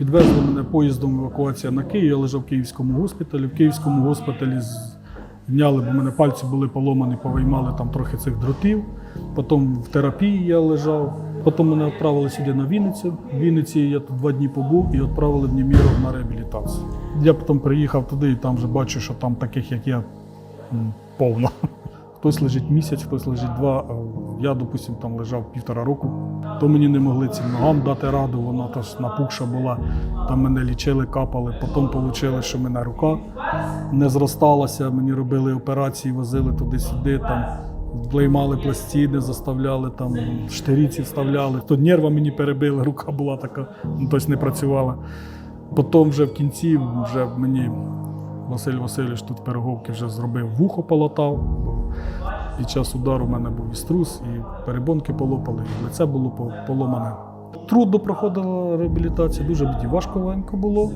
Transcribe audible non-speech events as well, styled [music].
Відвезли мене поїздом евакуація на Київ. Я лежав в Київському госпіталі. В Київському госпіталі зняли, бо в мене пальці були поломані, повиймали там трохи цих дротів. Потім в терапії я лежав. Потім мене відправили сюди на Вінницю. В Вінниці я тут два дні побув і відправили в Німіров на реабілітацію. Я потім приїхав туди і там вже бачу, що там таких, як я, повно. [laughs] Хтось лежить місяць, хтось лежить два. Я, допустим, там лежав півтора року. То мені не могли цим ногам дати раду, вона теж напухша була. Там мене лічили, капали. Потім вийшло, що мене рука не зросталася. Мені робили операції, возили туди-сюди. Там Блеймали пластини, заставляли там штиріці вставляли. То нерва мені перебили, рука була така, ну, тобто не працювала. Потім вже в кінці вже мені Василь Васильович тут в Пироговки вже зробив вухо полотав. Під час удару в мене був і струс, і перебонки полопали, і лице було поломане. Трудно проходила реабілітація, дуже важко важко було.